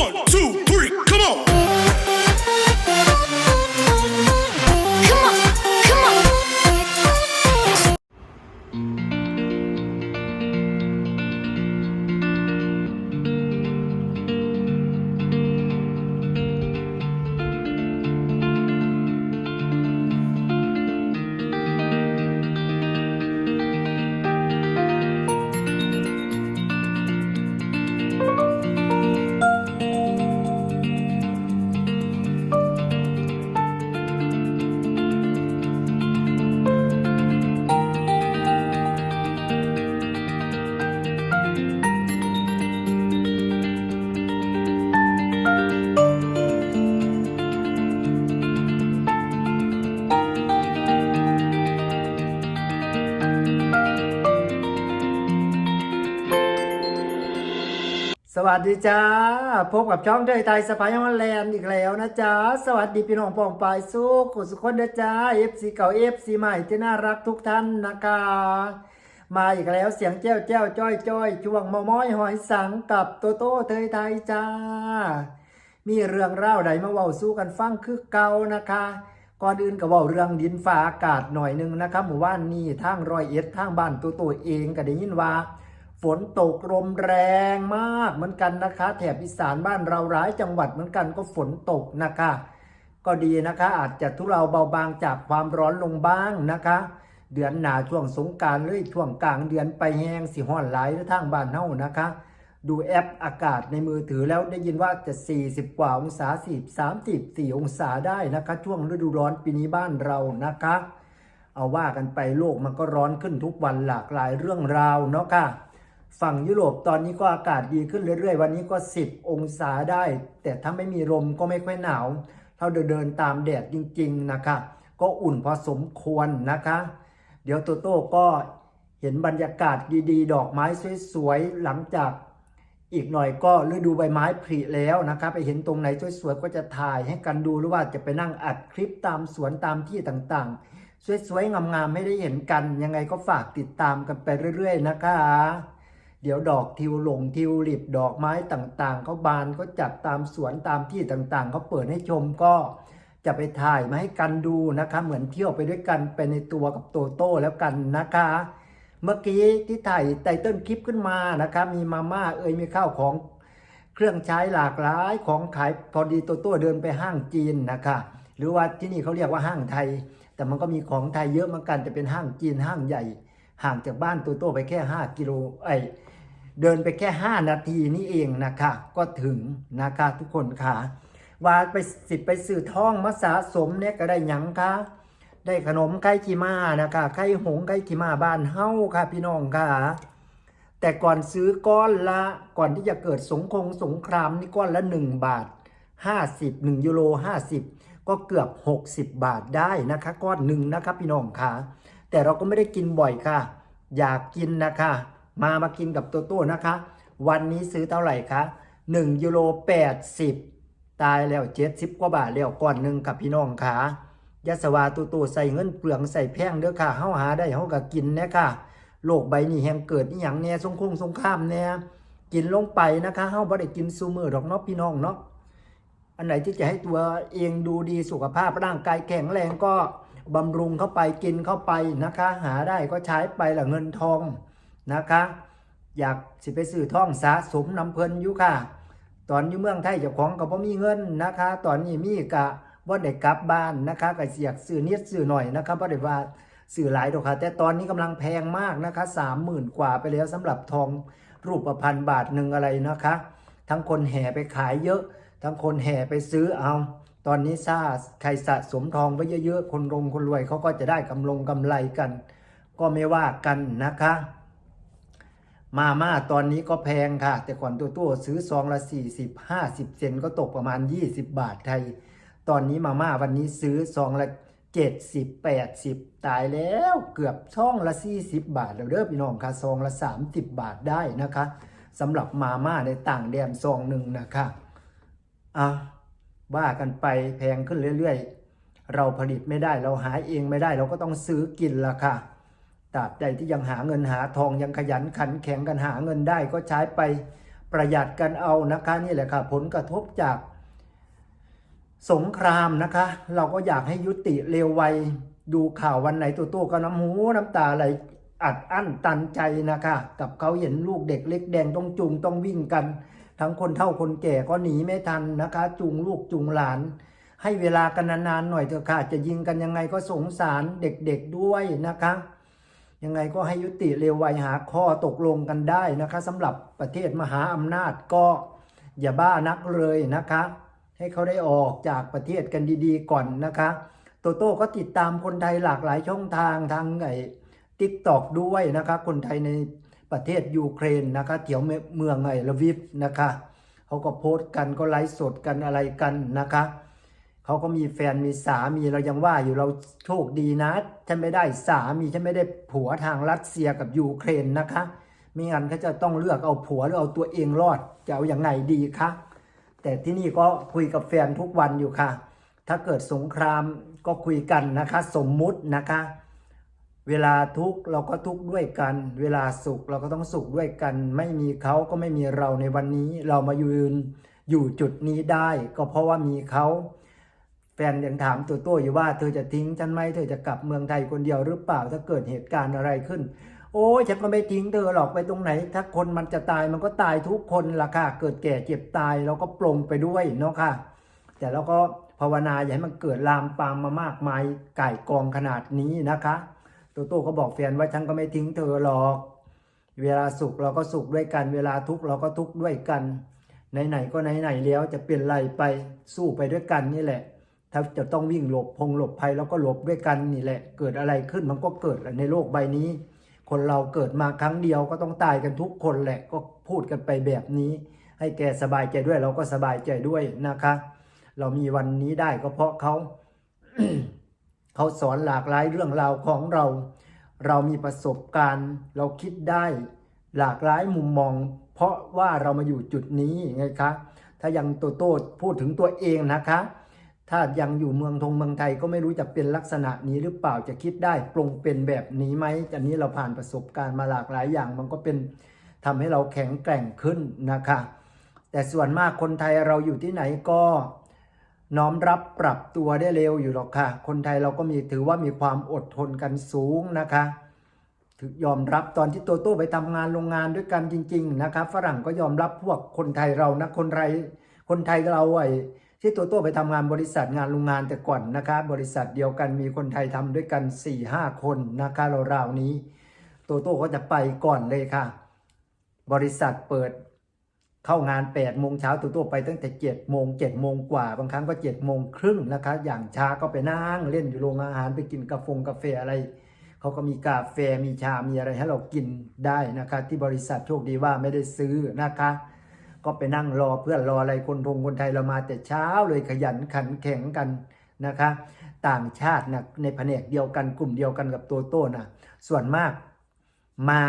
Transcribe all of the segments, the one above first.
One, two, สวัสดีจ้า พบกับช่องเดยไทยสปายฮอลแลนด์อีกแล้วนะจ้า สวัสดีพี่น้องปองปายสู้กุสุขคนเด้อจ้า FC เก่า FC ใหม่ที่น่ารักทุกท่านนะคะ มาอีกแล้วเสียงแจ้วแจ้วจ้อยจ้อยช่วงมอม้อยหอยสังกับโตโต้เทยไทยจ้า มีเรื่องเล่าใดมาเว้าสู้กันฟังคือเก่านะคะ ก่อนอื่นก็เว้าเรื่องดินฟ้าอากาศหน่อยหนึงนะครับหมู่บ้านนี้ทางรอยเอ็ดทางบ้านโตโต้เองก็ได้ยินว่า ฝนตกลมแรงมากเหมือนกันนะคะ แถบอีสานบ้านเราหลายจังหวัดเหมือนกันก็ฝนตกนะคะ ก็ดีนะคะ อาจจะทุเราเบาบางจากความร้อนลงบ้างนะคะ เดือนหนาช่วงสงกรารเลยช่วงกลางเดือนไปแห้งสิห้อนหลายทางบ้านเฮานะคะ ดูแอปอากาศในมือถือแล้วได้ยินว่าจะ 40 กว่าองศา10 34 องศาได้นะคะ ช่วงฤดูร้อนปีนี้บ้านเรานะคะ เอาว่ากันไปโลกมันก็ร้อนขึ้นทุกวันหลากหลายเรื่องราวเนาะค่ะ ฝั่งยุโรปตอนนี้ก็อากาศดีขึ้นเรื่อยๆ วันนี้ก็ 10 องศาได้ แต่ถ้าไม่มีลมก็ไม่ค่อยหนาวเราเดินเดินตามแดดจริงๆนะคะก็อุ่นพอสมควรนะคะ เดี๋ยวโตโต้ก็เห็นบรรยากาศดีๆ ดอกไม้สวยๆ หลังจากอีกหน่อยก็ฤดูใบไม้ผลิแล้วนะคะไปเห็นตรงไหนสวยๆก็จะถ่ายให้กันดูหรือว่าจะไปนั่งอัดคลิปตามสวนตามที่ต่างๆ สวยๆงามๆให้ได้เห็นกัน ยังไงก็ฝากติดตามกันไปเรื่อย ๆ นะคะ เดี๋ยวดอกทิวหลงทิวลิปดอกไม้ต่างๆเขาบานเขาจัดตามสวนตามที่ต่างๆเขาเปิดให้ชมก็จะไปถ่ายมาให้กันดูนะคะ เหมือนเที่ยวไปด้วยกันไปในตัวกับโตโต้แล้วกันนะคะ เมื่อกี้ที่ถ่ายไตเติ้ลคลิปขึ้นมานะคะ มีมาม่าเอ่ยมีข้าวของเครื่องใช้หลากหลายของขายพอดีโตโต้เดินไปห้างจีนนะคะหรือว่าที่นี่เขาเรียกว่าห้างไทย แต่มันก็มีของไทยเยอะเหมือนกันจะเป็นห้างจีนห้างใหญ่ ห่างจากบ้านโตโต้ไปแค่ 5 กิโลไอ เดินไปแค่ 5 นาทีนี่เองนะคะ ก็ถึงนะคะทุกคนค่ะว่าไปสิไปซื้อท่องมาสะสมเนี่ยก็ได้หยังคะได้ขนมไก่ขีมานะคะไก่หงไก่ขีมาบ้านเฮ้าค่ะพี่น้องค่ะ แต่ก่อนซื้อก้อนละก่อนที่จะเกิดสงคงสงครามนี่ก้อนละ 1 บาท 50 1ยูโร50 ก็เกือบ 60 บาทได้นะคะก้อนหนึ่งนะคะพี่น้องค่ะ แต่เราก็ไม่ได้กินบ่อยค่ะ อยากกินนะคะ มามากินกับโตโต้นะคะ วันนี้ซื้อเท่าไหร่คะ1ยูโร80 ตายแล้ว70กว่าบาทแล้วก้อนหนึ่งกับพี่น้องค่ะยาสวาโตโต้ใส่เงินเปลืองใส่แพงเด้อค่ะเฮาหาได้เฮาก็กินนะค่ะโลกใบนี้แห่งเกิดอีหยังแน่สงคงสงครามแน่กินลงไปนะคะเฮาบ่ได้กินซูมือดอกเนาะพี่น้องเนาะอันไหนที่จะให้ตัวเองดูดีสุขภาพร่างกายแข็งแรงก็บำรุงเข้าไปกินเข้าไปนะคะ หาได้ก็ใช้ไปละเงินทอง นะคะ อยากสิไปซื้อท่องสะสมน้ำเพลินอยู่ค่ะ ตอนอยู่เมืองไทยเจ้าของก็บ่มีเงินนะคะ ตอนนี้มีกะบ่ได้กลับบ้านนะคะก็เสียกซื้อนิดซื้อหน่อยนะคะบ่ได้ว่าซื้อหลายดอกค่ะ แต่ตอนนี้กำลังแพงมากนะคะ30,000กว่าไปแล้วสำหรับทองรูปพันบาทหนึ่งอะไรนะคะ ทั้งคนแห่ไปขายเยอะ ทั้งคนแห่ไปซื้อเอาตอนนี้ซ่าใครสะสมทองไว้เยอะๆ คนรงคนรวยเขาก็จะได้กำลงกำไรกัน ก็ไม่ว่ากันนะคะ มาม่าตอนนี้ก็แพงค่ะ แต่ก่อนตัวตัวซื้อซองละ 40 50 เซนก็ตกประมาณ 20 บาทไทย ตอนนี้มาม่าวันนี้ซื้อซองละ 70 80 ตายแล้วเกือบช่องละ 40 บาทแล้วเด้อพี่น้องค่ะซองละ 30 บาทได้นะคะสำหรับมาม่าในต่างแดนซองหนึ่งนะคะอะว่ากันไปแพงขึ้นเรื่อยๆ เราผลิตไม่ได้เราหาเองไม่ได้เราก็ต้องซื้อกินละค่ะ ตราบใดที่ยังหาเงินหาทองยังขยันขันแข็งกันหาเงินได้ก็ใช้ไปประหยัดกันเอานะคะนี่แหละค่ะผลกระทบจาก สงครามนะคะ เราก็อยากให้ยุติเร็วไวดูข่าววันไหนตัวโตก็น้ำหูน้ำตาไหลอัดอั้นตันใจนะคะ กับเขาเห็นลูกเด็กเล็กแดงต้องจูงต้องวิ่งกัน ทั้งคนเฒ่าคนแก่ก็หนีไม่ทันนะคะ จูงลูกจูงหลาน ให้เวลากันนานๆหน่อยเถอะค่ะจะยิงกันยังไงก็สงสารเด็กๆด้วยนะคะ ยังไงก็ให้ยุติเร็วไวหาข้อตกลงกันได้นะคะสำหรับประเทศมหาอำนาจก็อย่าบ้านักเลยนะคะ ให้เขาได้ออกจากประเทศกันดีๆก่อนนะคะ โตโต้ก็ติดตามคนไทยหลากหลายช่องทางทางไอ้ทิกตอกด้วยนะคะ คนไทยในประเทศยูเครนนะคะแถวเมืองไอ้ลวิฟนะคะเขาก็โพสต์กันก็ไลฟ์สดกันอะไรกันนะคะ เขาก็มีแฟนมีสามีเรายังว่าอยู่เราโชคดีนะฉันไม่ได้สามีฉันไม่ได้ผัวทางรัสเซียกับยูเครนนะคะไม่งั้นเขาจะต้องเลือกเอาผัวหรือเอาตัวเองรอดจะเอาอย่างไงดีคะแต่ที่นี่ก็คุยกับแฟนทุกวันอยู่ค่ะ ถ้าเกิดสงครามก็คุยกันนะคะ สมมุตินะคะ เวลาทุกเราก็ทุกด้วยกัน เวลาสุขเราก็ต้องสุขด้วยกัน ไม่มีเขาก็ไม่มีเราในวันนี้ เรามายืนอยู่จุดนี้ได้ ก็เพราะว่ามีเขา ฟนยังถามตัวโต้อยู่ว่าเธอจะทิ้งฉันไหมเธอจะกลับเมืองไทยคนเดียวหรือเปล่าถ้าเกิดเหตุการณ์อะไรขึ้น โอ้ฉันก็ไม่ทิ้งเธอหรอกไปตรงไหน ถ้าคนมันจะตายมันก็ตายทุกคนล่ะค่ะ เกิดแก่เจ็บตายเราก็ปลงไปด้วยเนาะค่ะ แต่เราก็ภาวนาอย่าให้มันเกิดลามปามมามากมายไก่กองขนาดนี้นะคะโตโต้ก็บอกแฟนว่าฉันก็ไม่ทิ้งเธอหรอก เวลาสุขเราก็สุขด้วยกัน เวลาทุกข์เราก็ทุกข์ด้วยกันไหนๆก็ไหนๆแล้วจะเป็นไรไปสู้ไปด้วยกันนี่แหละ ถ้าจะต้องวิ่งหลบพงหลบภัยเราก็หลบด้วยกันนี่แหละ เกิดอะไรขึ้นมันก็เกิดในโลกใบนี้ คนเราเกิดมาครั้งเดียวก็ต้องตายกันทุกคนแหละก็พูดกันไปแบบนี้ ให้แกสบายใจด้วยเราก็สบายใจด้วยนะคะ เรามีวันนี้ได้ก็เพราะเขาเขาสอนหลากหลายเรื่องราวของเรา เรามีประสบการณ์ เราคิดได้ หลากหลายมุมมอง เพราะว่าเรามาอยู่จุดนี้ไงคะ ถ้ายังโตโต้พูดถึงตัวเองนะคะ ถ้ายังอยู่เมืองทงเมืองไทยก็ไม่รู้จะเป็นลักษณะนี้หรือเปล่าจะคิดได้ปรงเป็นแบบนี้ไหมอันนี้เราผ่านประสบการณ์มาหลากหลายอย่าง มันก็เป็นทำให้เราแข็งแกร่งขึ้นนะคะ แต่ส่วนมากคนไทยเราอยู่ที่ไหนก็น้อมรับปรับตัวได้เร็วอยู่หรอกค่ะ คนไทยเราก็มีถือว่ามีความอดทนกันสูงนะคะถือยอมรับตอนที่โตโต้ไปทำงานโรงงานด้วยกันจริง ๆ นะคะฝรั่งก็ยอมรับพวกคนไทยเรานะคนไทยคนไทยเราไอ้ ที่โตโต้ไปทำงานบริษัทงานโรงงานแต่ก่อนนะคะ บริษัทเดียวกันมีคนไทยทำด้วยกัน4ี่ห้าคนนะคะราวๆนี้ โตโต้ก็จะไปก่อนเลยค่ะ บริษัทเปิดเข้างาน8ปดโมงเช้าตัวตัวไปตั้งแต่7จ็ดโมงเจ็ดโมงกว่า บางครั้งก็7จ็ดโมงครึ่งนะคะ อย่างช้าก็ไปนั่งเล่นอยู่โรงอาหารไปกินกาแฟกาแฟอะไร เขาก็มีกาแฟมีชา มีอะไรให้เรากินได้นะคะ ที่บริษัทโชคดีว่าไม่ได้ซื้อนะคะ ก็ไปนั่งรอเพื่อนรออะไรคนทงคนไทยเรามาแต่เช้าเลยขยันขันแข็งกันนะคะ ต่างชาตินะในแผนกเดียวกันกลุ่มเดียวกันกับตัวโต้นะส่วนมากมา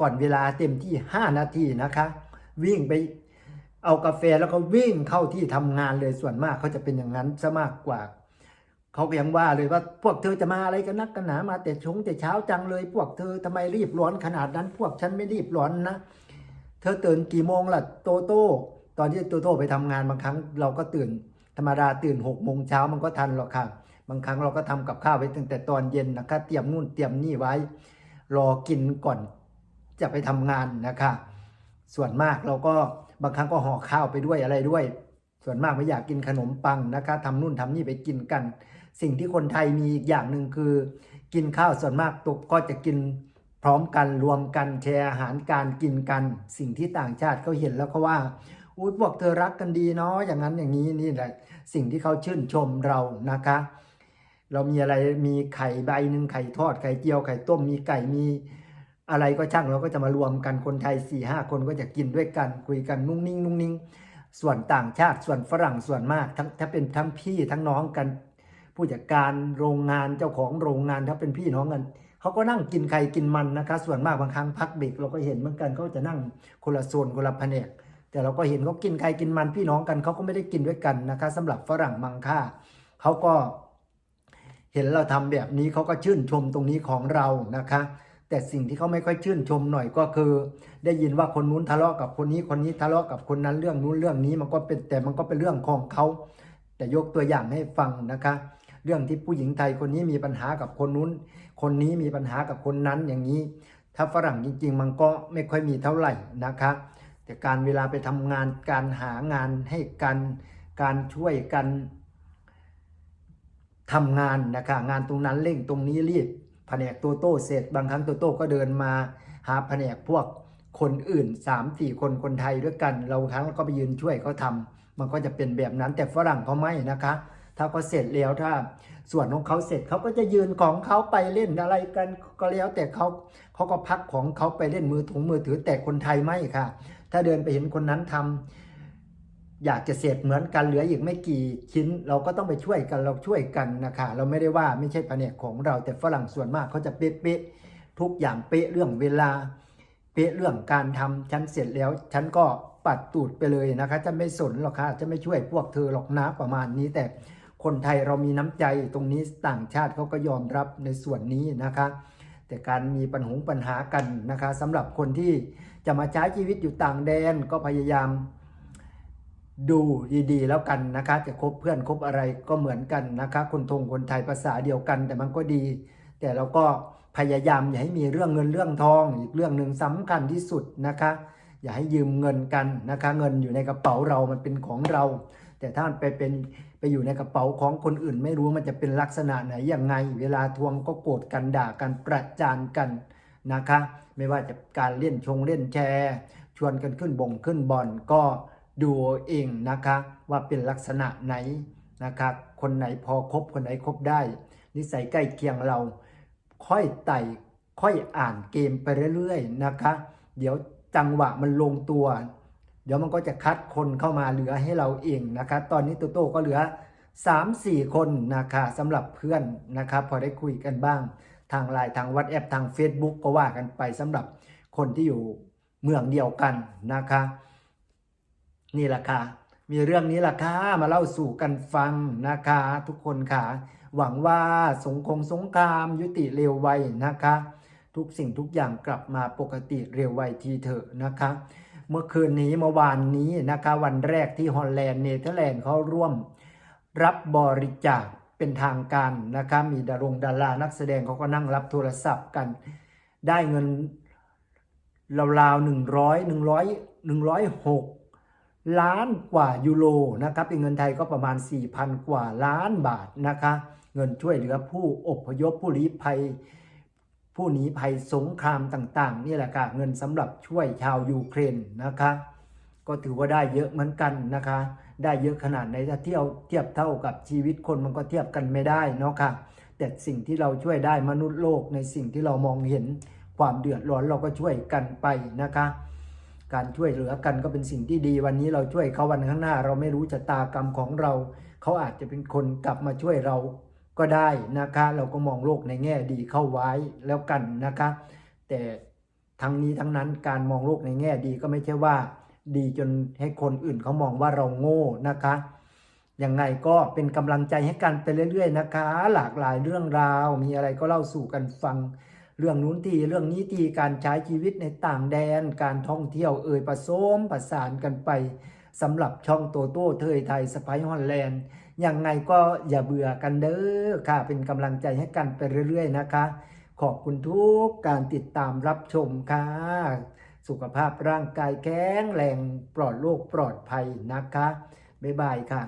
ก่อนเวลาเต็มที่ 5 นาทีนะคะ วิ่งไปเอากาแฟแล้วก็วิ่งเข้าที่ทำงานเลยส่วนมากเขาจะเป็นอย่างนั้นซะมากกว่าเขาก็ยังว่าเลยว่าพวกเธอจะมาอะไรกันนักกันหนามาแต่ชงแต่เช้าจังเลย พวกเธอทำไมรีบร้อนขนาดนั้น พวกฉันไม่รีบร้อนนะ เธอตื่นกี่โมงล่ะโตโต้ตอนที่โตโต้ไปทำงานบางครั้งเราก็ตื่น ธรรมดาตื่นหกโมงเช้ามันก็ทันหรอกค่ะบางครั้งเราก็ทำกับข้าวไว้ตั้งแต่ตอนเย็นนะคะเตรียมนู่นเตรียมนี่ไว้ รอกินก่อนจะไปทำงานนะคะส่วนมากเราก็บางครั้งก็ห่อข้าวไปด้วยอะไรด้วย ส่วนมากไม่อยากกินขนมปังนะคะทำนู่นทำนี่ไปกินกัน สิ่งที่คนไทยมีอีกอย่างหนึ่งคือ กินข้าวส่วนมากตกก็จะกิน พร้อมกันรวมกันแชร์อาหารการกินกัน สิ่งที่ต่างชาติเขาเห็นแล้วเขาว่าอุ้ยพวกเธอรักกันดีเนาะอย่างนั้นอย่างนี้นี่แหละสิ่งที่เขาชื่นชมเรานะคะ เรามีอะไรมีไข่ใบหนึ่งไข่ทอดไข่เจียวไข่ต้มมีไก่มีอะไรก็ช่างเราก็จะมารวมกันคนไทย4ี่ห้าคนก็จะกินด้วยกันคุยกันนุ่งนิ่งนุ่งนิ่งส่วนต่างชาติส่วนฝรั่งส่วนมากทั้งถ้าเป็นทั้งพี่ทั้งน้องกัน ผู้จัดการโรงงานเจ้าของโรงงานถ้าเป็นพี่น้องกัน เขาก็นั่งกินไข่กินมันนะคะส่วนมากบางครั้งพักเบรกเราก็เห็นเหมือนกันเขาจะนั่งคนละโซนคนละแผนกแต่เราก็เห็นเขากินไข่กินมันพี่น้องกันเขาก็ไม่ได้กินด้วยกันนะคะสำหรับฝรั่งมังค่าเขาก็เห็นเราทำแบบนี้เขาก็ชื่นชมตรงนี้ของเรานะคะแต่แต่สิ่งที่เขาไม่ค่อยชื่นชมหน่อยก็คือ ได้ยินว่าคนนู้นทะเลาะกับคนนี้คนนี้ทะเลาะกับคนนั้นเรื่องนู้นเรื่องนี้มันก็เป็นแต่มันก็เป็นเรื่องของเขาแต่ยกตัวอย่างให้ฟังนะคะ เรื่องที่ผู้หญิงไทยคนนี้มีปัญหากับคนนู้น คนนี้มีปัญหากับคนนั้นอย่างนี้ ถ้าฝรั่งจริง ๆ มันก็ไม่ค่อยมีเท่าไหร่นะคะแต่การเวลาไปทำงานการหางานให้กันการช่วยกันทำงานนะคะงานตรงนั้นเร่งตรงนี้รีบแผนกโตโต้เสร็จบางครั้งโตโต้ก็เดินมา หาแผนกพวกคนอื่น3 4คนคนไทยด้วยกัน เราครั้งก็ไปยืนช่วยเขาทำมันก็จะเป็นแบบนั้นแต่ฝรั่งเขาไม่นะคะ ถ้าเขาเสร็จแล้วถ้า ส่วนของเขาเสร็จเขาก็จะยืนของเขาไปเล่นอะไรกันก็แล้วแต่เขาเขาก็พักของเขาไปเล่นมือถุงมือถือแต่คนไทยไม่ค่ะ ถ้าเดินไปเห็นคนนั้นทำอยากจะเสร็จเหมือนกันเหลืออีกไม่กี่ชิ้น เราก็ต้องไปช่วยกันเราช่วยกันนะคะเราไม่ได้ว่าไม่ใช่แผนกของเราแต่ฝรั่งส่วนมากเขาจะเป๊ะๆทุกอย่างเป๊ะเรื่องเวลา เป๊ะเรื่องการทำฉันเสร็จแล้ว ฉันก็ปัดตูดไปเลยนะคะจะไม่สนหรอกค่ะจะไม่ช่วยพวกเธอหรอกนะประมาณนี้แต่ คนไทยเรามีน้ำใจตรงนี้ต่างชาติเขาก็ยอมรับในส่วนนี้นะคะ แต่การมีปัญหาปัญหากันนะคะสำหรับคนที่จะมาใช้ชีวิตอยู่ต่างแดนก็พยายามดูดีๆแล้วกันนะคะจะคบเพื่อนคบอะไรก็เหมือนกันนะคะ คนทงคนไทยภาษาเดียวกันแต่มันก็ดี แต่เราก็พยายามอย่าให้มีเรื่องเงินเรื่องทอง อีกเรื่องหนึ่งสำคัญที่สุดนะคะ อย่าให้ยืมเงินกันนะคะ เงินอยู่ในกระเป๋าเรามันเป็นของเรา แต่ถ้ามันไปเป็น อยู่ในกระเป๋าของคนอื่น ไม่รู้มันจะเป็นลักษณะไหนอยังไง เวลาทวงก็โกรธกันด่ากันประจานกันนะคะ ไม่ว่าจะการเล่นชงเล่นแชร์ ชวนกันขึ้นบงขึ้นบอลก็ดูเอาเองนะคะ ว่าเป็นลักษณะไหนนะคะคนไหนพอคบคนไหนคบได้ นิสัยใกล้เคียงเรา ค่อยไต่ค่อยอ่านเกมไปเรื่อยๆนะคะ เดี๋ยวจังหวะมันลงตัว เดี๋ยวมันก็จะคัดคนเข้ามาเหลือให้เราเองนะคะตอนนี้โตโต้ก็เหลือ 3-4 คนนะคะสำหรับเพื่อนนะครับ พอได้คุยกันบ้าง ทางไลน์ทางวัดแอปทาง Facebook ก็ว่ากันไปสำหรับคนที่อยู่เมืองเดียวกันนะคะ นี่แหละค่ะ มีเรื่องนี้แหละค่ะมาเล่าสู่กันฟังนะคะ ทุกคนค่ะ หวังว่าสงคงสงครามยุติเร็วไวนะคะ ทุกสิ่งทุกอย่างกลับมาปกติเร็วไวทีเถอะนะคะ เมื่อคืนนี้เมื่อวานนี้นะคะวันแรกที่ฮอลแลนด์เนเธอร์แลนด์เขาร่วมรับบริจาคเป็นทางการนะคะมีดารงดารานักแสดงเขาก็นั่งรับโทรศัพท์กัน ได้เงินราวๆหนึ่งร้อยหนึ่งร้อยหนึ่งร้อยหกล้านกว่ายูโรนะครับเป็นเงินไทยก็ประมาณ 4,000 กว่าล้านบาทนะคะ เงินช่วยเหลือผู้อพยพผู้ลี้ภัย ผู้หนีภัยสงครามต่างๆนี่แหละค่ะเงินสำหรับช่วยชาวยูเครนนะคะ ก็ถือว่าได้เยอะเหมือนกันนะคะ ได้เยอะขนาดไหนถ้าเทียบเทียบเท่ากับชีวิตคนมันก็เทียบกันไม่ได้เนาะค่ะแต่สิ่งที่เราช่วยได้มนุษย์โลกในสิ่งที่เรามองเห็นความเดือดร้อนเราก็ช่วยกันไปนะคะ การช่วยเหลือกันก็เป็นสิ่งที่ดีวันนี้เราช่วยเขาวันข้างหน้า เราไม่รู้ชะตากรรมของเรา เขาอาจจะเป็นคนกลับมาช่วยเรา ก็ได้นะคะ เราก็มองโลกในแง่ดีเข้าไว้แล้วกันนะคะ แต่ทั้งนี้ทั้งนั้นการมองโลกในแง่ดีก็ไม่ใช่ว่า ดีจนให้คนอื่นเขามองว่าเราโง่นะคะยังไงก็เป็นกำลังใจให้กันไปเรื่อย ๆ นะคะ หลากหลายเรื่องราว มีอะไรก็เล่าสู่กันฟัง เรื่องนู้นทีเรื่องนี้ทีการใช้ชีวิตในต่างแดน การท่องเที่ยวเอ่ยผสมประสานกันไปสำหรับช่องโตโต้เทยไทยสไปฮอลแลนด์ ยังไงก็อย่าเบื่อกันเด้อค่ะ เป็นกำลังใจให้กันไปเรื่อยๆนะคะ ขอบคุณทุกการติดตามรับชมค่ะ สุขภาพร่างกายแข็งแรงปลอดโรคปลอดภัยนะคะ บ๊ายบายค่ะ